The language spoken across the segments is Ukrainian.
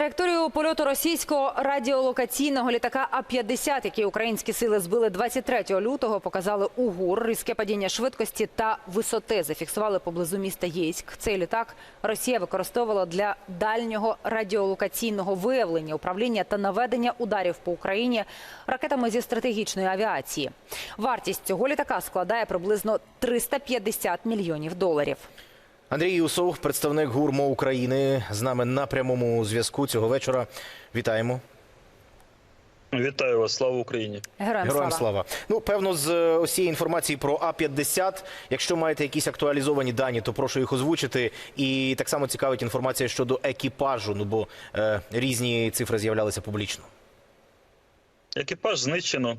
траєкторію польоту російського радіолокаційного літака А-50, який українські сили збили 23 лютого, показали УГУР. Різке падіння швидкості та висоти зафіксували поблизу міста Єйськ. Цей літак Росія використовувала для дальнього радіолокаційного виявлення, управління та наведення ударів по Україні ракетами зі стратегічної авіації. Вартість цього літака складає приблизно 350 мільйонів доларів. Андрій Юсов, представник ГУРМО України, з нами на прямому зв'язку цього вечора. Вітаємо. Вітаю вас, слава Україні. Героям, Героям слава. слава. Ну, певно, з е, ось цієї інформації про А-50, якщо маєте якісь актуалізовані дані, то прошу їх озвучити. І так само цікавить інформація щодо екіпажу, ну бо е, різні цифри з'являлися публічно. Екіпаж знищено.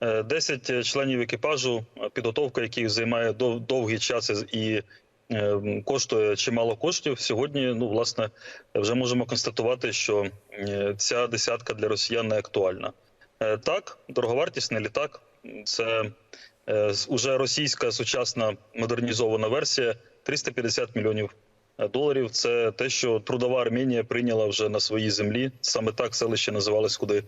Е, 10 членів екіпажу, е, підготовка яких займає довгий час і е, коштує чимало коштів. Сьогодні, ну власне, вже можемо констатувати, що е, ця десятка для росіян не актуальна. Е, Так, дороговартісний літак. Це е, уже російська сучасна модернізована версія 350 мільйонів доларів. Це те, що трудова Арменія прийняла вже на своїй землі. Саме так селище називалось, куди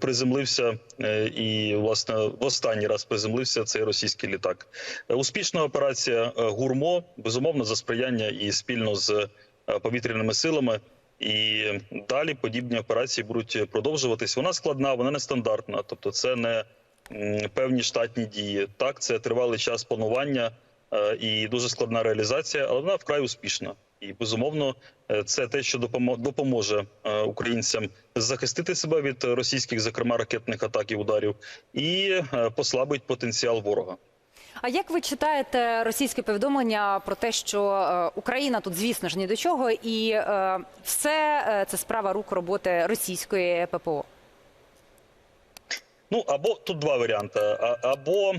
приземлився е, і власне в останній раз приземлився цей російський літак. Е, Успішна операція е, гурмо безумовно за сприяння і спільно з е, повітряними силами. І далі подібні операції будуть продовжуватись. Вона складна, вона нестандартна. Тобто, це не певні штатні дії. Так, це тривалий час планування е, і дуже складна реалізація, але вона вкрай успішна. І безумовно, е, це те, що допомо- допоможе е, українцям захистити себе від російських, зокрема ракетних атак і ударів, і е, послабить потенціал ворога. А як ви читаєте російське повідомлення про те, що Україна тут, звісно ж, ні до чого, і все це справа рук роботи російської ППО? Ну або тут два варіанти: або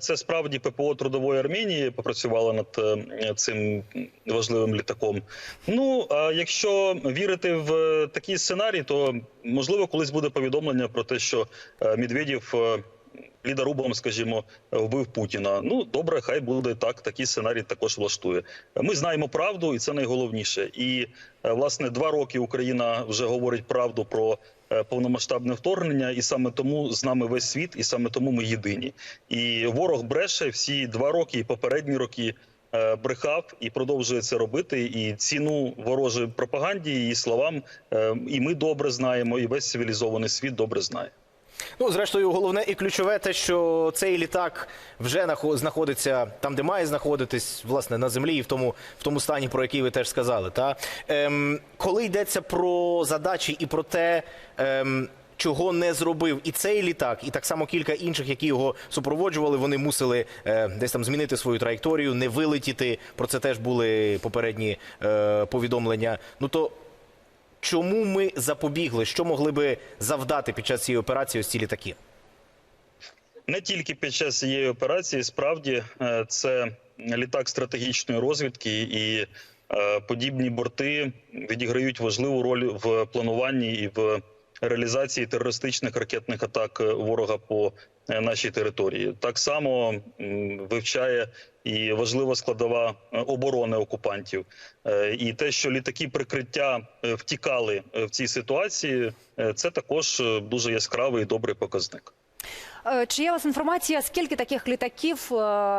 це справді ППО трудової Армінії попрацювала над е, цим важливим літаком. Ну а якщо вірити в е, такий сценарій, то можливо колись буде повідомлення про те, що е, Медведєв лідорубом, скажімо, вбив Путіна. Ну добре, хай буде так. Такий сценарій також влаштує. Ми знаємо правду, і це найголовніше. І е, власне два роки Україна вже говорить правду про е, повномасштабне вторгнення, і саме тому з нами весь світ, і саме тому ми єдині. І ворог бреше всі два роки, і попередні роки. е, Брехав і продовжує це робити. І ціну ворожої пропаганді її словам, і ми добре знаємо, і весь цивілізований світ добре знає. Ну, зрештою, головне і ключове те, що цей літак вже нахо- знаходиться там, де має знаходитись, власне, на землі, і в тому, в тому стані, про який ви теж сказали. Та? Ем, коли йдеться про задачі і про те, ем, чого не зробив і цей літак, і так само кілька інших, які його супроводжували, вони мусили е, десь там змінити свою траєкторію, не вилетіти. Про це теж були попередні е, повідомлення. Ну то чому ми запобігли? Що могли би завдати під час цієї операції ось ці літаки? Не тільки під час цієї операції, справді е, це літак стратегічної розвідки, і е, подібні борти відіграють важливу роль в плануванні і в реалізації терористичних ракетних атак е, ворога по е, нашій території. Так само вивчає і важлива складова е, оборони окупантів. І те, що літаки прикриття втікали в цій ситуації, це також дуже яскравий і добрий показник. Чи є у вас інформація, скільки таких літаків,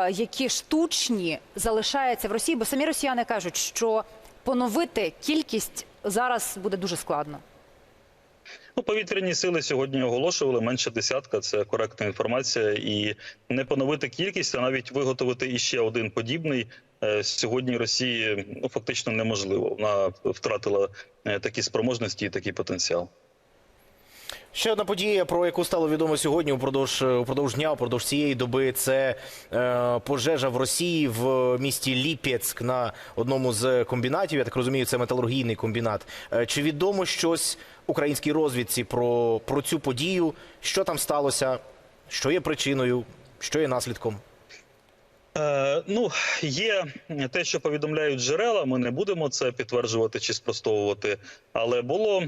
які штучні, залишається в Росії? Бо самі росіяни кажуть, що поновити кількість зараз буде дуже складно. Ну, повітряні сили сьогодні оголошували менше десятка. Це коректна інформація, і не поновити кількість, а навіть виготовити іще один подібний. е, Сьогодні Росії ну фактично неможливо. Вона втратила е, такі спроможності і такий потенціал. Ще одна подія, про яку стало відомо сьогодні упродовж упродовж дня, упродовж цієї доби. Це е, пожежа в Росії в місті Ліпецьк на одному з комбінатів. Я так розумію, це металургійний комбінат. Е, чи відомо щось українській розвідці про, про цю подію? Що там сталося? Що є причиною? Що є наслідком? Е, ну, є те, що повідомляють джерела. Ми не будемо це підтверджувати чи спростовувати, але було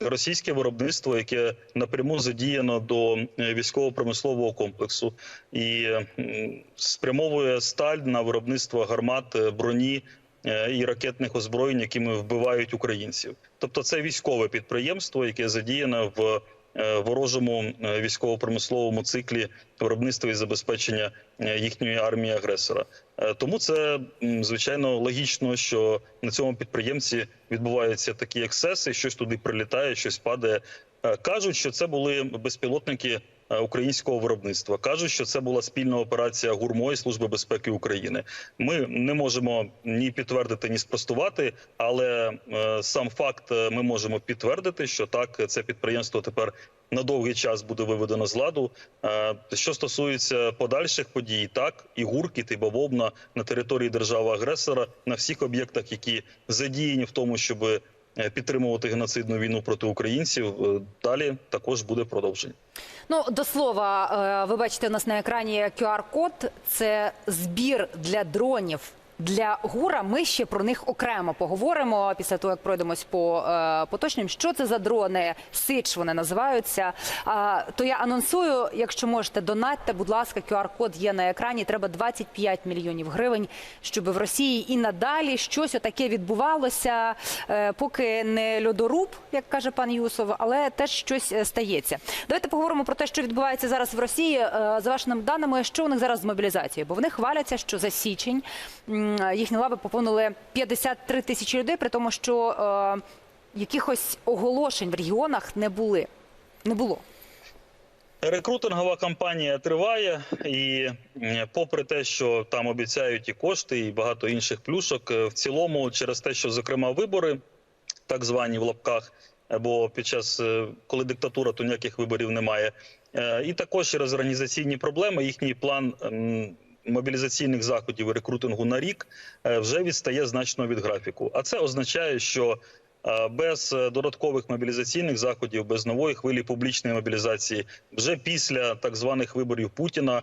російське виробництво, яке напряму задіяно до е, військово-промислового комплексу і спрямовує сталь на виробництво гармат, е, броні е, і ракетних озброєнь, якими вбивають українців. Тобто, це військове підприємство, яке задіяне в ворожому е, військово-промисловому циклі виробництва і забезпечення е, їхньої армії агресора. Е, Тому це звичайно логічно, що на цьому підприємці відбуваються такі ексеси, щось туди прилітає, щось падає. Е, Кажуть, що це були безпілотники е, українського виробництва. Кажуть, що це була спільна операція ГУРМО і Служби безпеки України. Ми не можемо ні підтвердити, ні спростувати, але е, сам факт е, ми можемо підтвердити, що так це підприємство тепер на довгий час буде виведено з ладу. Е, Що стосується подальших подій, так і гуркіт, і бавовна на території держави-агресора на всіх об'єктах, які задіяні в тому, щоб е, підтримувати геноцидну війну проти українців, е, далі також буде продовження. Ну, до слова, е, ви бачите у нас на екрані QR-код. Це збір для дронів. Для ГУРа ми ще про них окремо поговоримо після того, як пройдемось по е, поточним. Що це за дрони? Сич вони називаються. А, то я анонсую, якщо можете, донатьте, будь ласка, QR-код є на екрані. Треба 25 мільйонів гривень, щоб в Росії і надалі щось отаке відбувалося, е, поки не льодоруб, як каже пан Юсов, але теж щось е, стається. Давайте поговоримо про те, що відбувається зараз в Росії. Е, За вашими даними, що у них зараз з мобілізацією? Бо вони хваляться, що за січень їхні лави поповнили 53 тисячі людей, при тому, що е, якихось оголошень в регіонах не були. Не було. Рекрутингова кампанія триває, і попри те, що там обіцяють і кошти, і багато інших плюшок, е, в цілому, через те, що зокрема вибори, так звані в лапках, бо під час е, коли диктатура, то ніяких виборів немає. Е, І також через організаційні проблеми їхній план. Мобілізаційних заходів і рекрутингу на рік е, вже відстає значно від графіку. А це означає, що е, без е, додаткових мобілізаційних заходів, без нової хвилі публічної мобілізації, вже після так званих виборів Путіна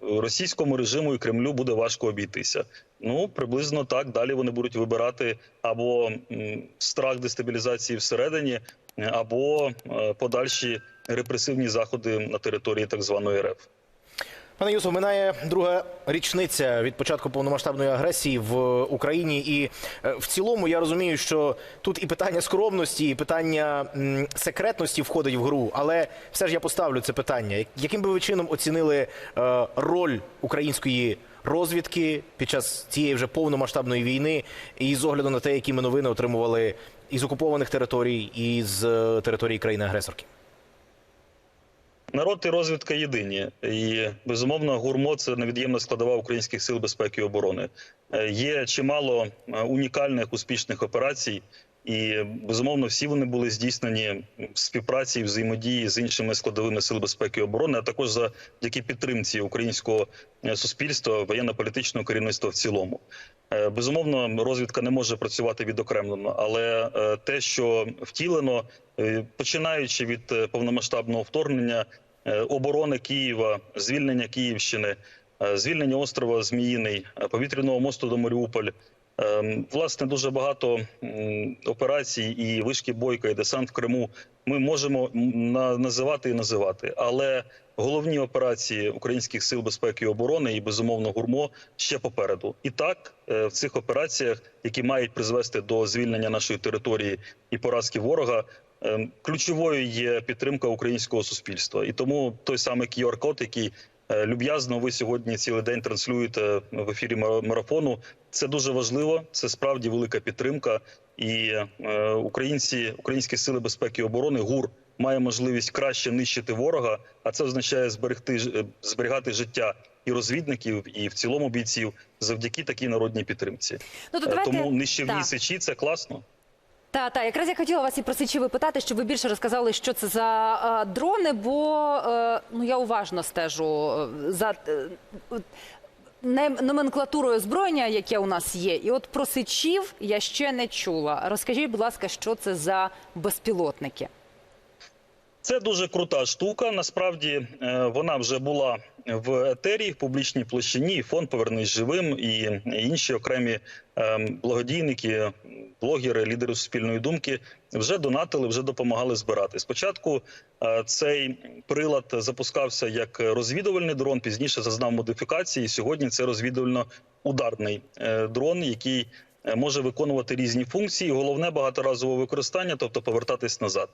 російському режиму і Кремлю буде важко обійтися. Ну приблизно так. Далі вони будуть вибирати або страх дестабілізації всередині, або подальші репресивні заходи на території так званої РФ. Пане Юсов, минає друга річниця від початку повномасштабної агресії в Україні, і е, в цілому я розумію, що тут і питання скромності, і питання секретності входить в гру. Але все ж я поставлю це питання. Яким би ви чином оцінили е, роль української розвідки під час цієї вже повномасштабної війни, і з огляду на те, які ми новини отримували із окупованих територій, і з е, території країни-агресорки? Народ і розвідка єдині, і безумовно гурмо це невід'ємна складова українських сил безпеки і оборони. Е, Є чимало е, унікальних успішних операцій, і безумовно всі вони були здійснені в співпраці і взаємодії з іншими складовими сил безпеки і оборони, а також завдяки підтримці українського е, суспільства, воєнно-політичного керівництва в цілому. Е, Безумовно, розвідка не може працювати відокремлено, але е, те, що втілено, починаючи від повномасштабного вторгнення, оборони Києва, звільнення Київщини, звільнення острова Зміїний, повітряного мосту до Маріуполь. Е, Власне, дуже багато операцій і вишки бойка, і десант в Криму ми можемо називати і називати. Але головні операції українських сил безпеки і оборони і безумовно гурмо ще попереду. І так е, в цих операціях, які мають призвести до звільнення нашої території і поразки ворога. е, Ключовою є підтримка українського суспільства, і тому той самий QR-код, який люб'язно ви сьогодні цілий день транслюєте в ефірі мара- марафону. Це дуже важливо. Це справді велика підтримка. І е, українці, українські сили безпеки і оборони ГУР має можливість краще нищити ворога, а це означає зберегти е, зберігати життя і розвідників, і в цілому бійців завдяки такій народній підтримці. Ну то Е, давайте Тому нищівні Так. сечі це класно. Та, та, якраз я хотіла вас і просичі випитати, щоб ви більше розказали, що це за е, дрони, бо е, ну я уважно стежу е, за е, номенклатурою озброєння, яке у нас є. І от про сечів я ще не чула. Розкажіть, будь ласка, що це за безпілотники? Це дуже крута штука. Насправді е, вона вже була в етері, в публічній площині. і Фонд Повернись живим і інші окремі е, благодійники, блогери, лідери суспільної думки вже донатили, вже допомагали збирати. Спочатку е, цей прилад запускався як розвідувальний дрон, пізніше зазнав модифікації. Сьогодні це розвідувально-ударний е, дрон, який може виконувати різні функції. Головне багаторазове використання, тобто повертатись назад.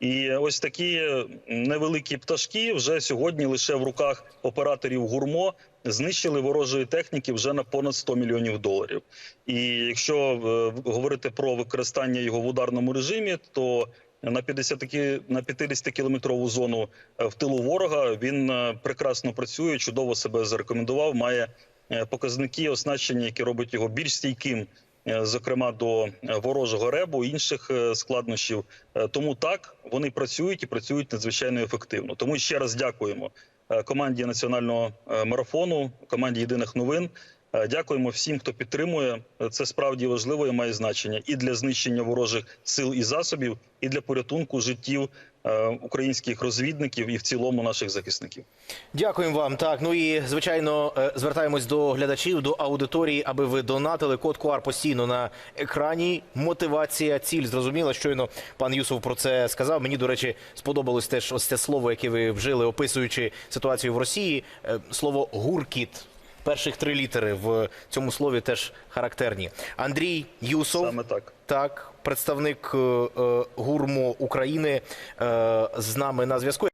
І ось такі е, невеликі пташки вже сьогодні лише в руках операторів гурмо знищили ворожої техніки вже на понад 100 мільйонів доларів. І якщо е, говорити про використання його в ударному режимі, то на 50 на 50 кілометрову зону е, в тилу ворога він е, прекрасно працює, чудово себе зарекомендував. Має е, показники оснащення, які робить його більш стійким, е, зокрема до е, ворожого ребу інших е, складнощів. Е, Тому так вони працюють і працюють надзвичайно ефективно. Тому ще раз дякуємо е, команді національного е, марафону, команді єдиних новин. Е, Дякуємо всім, хто підтримує. Е, Це справді важливо і має значення і для знищення ворожих сил і засобів, і для порятунку життів е, українських розвідників і в цілому наших захисників. Дякуємо вам. Так, ну і звичайно, е, звертаємось до глядачів, до аудиторії, аби ви донатили код QR постійно на екрані. Мотивація, ціль зрозуміла. Щойно пан Юсов про це сказав. Мені, до речі, сподобалось теж ось це слово, яке ви вжили, описуючи ситуацію в Росії. Е, Слово гуркіт. Перших три літери в цьому слові теж характерні. Андрій Юсов. Саме так. Так, представник е, е, гурмо України е, з нами на зв'язку.